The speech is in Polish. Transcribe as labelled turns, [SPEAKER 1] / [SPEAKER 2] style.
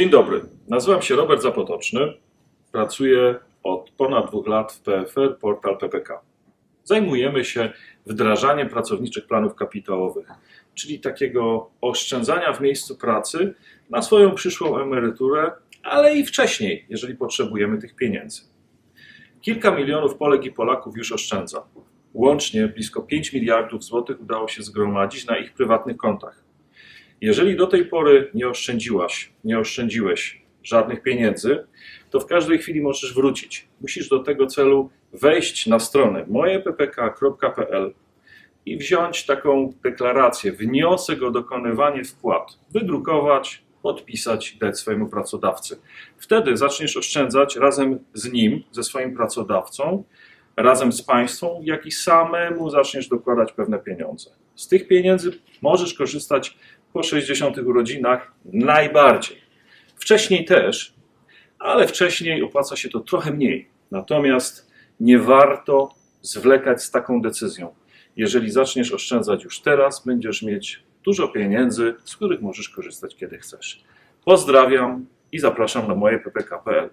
[SPEAKER 1] Dzień dobry, nazywam się Robert Zapotoczny. Pracuję od ponad dwóch lat w PFR Portal PPK. Zajmujemy się wdrażaniem pracowniczych planów kapitałowych, czyli takiego oszczędzania w miejscu pracy na swoją przyszłą emeryturę, ale i wcześniej, jeżeli potrzebujemy tych pieniędzy. Kilka milionów Polek i Polaków już oszczędza. Łącznie blisko 5 miliardów złotych udało się zgromadzić na ich prywatnych kontach. Jeżeli do tej pory nie oszczędziłaś, nie oszczędziłeś żadnych pieniędzy, to w każdej chwili możesz wrócić. Musisz do tego celu wejść na stronę mojeppk.pl i wziąć taką deklarację, wniosek o dokonywanie wpłat, wydrukować, podpisać i dać swojemu pracodawcy. Wtedy zaczniesz oszczędzać razem z nim, ze swoim pracodawcą, razem z państwem, jak i samemu zaczniesz dokładać pewne pieniądze. Z tych pieniędzy możesz korzystać po 60 urodzinach najbardziej. Wcześniej też, ale wcześniej opłaca się to trochę mniej. Natomiast nie warto zwlekać z taką decyzją. Jeżeli zaczniesz oszczędzać już teraz, będziesz mieć dużo pieniędzy, z których możesz korzystać kiedy chcesz. Pozdrawiam i zapraszam na moje ppk.pl.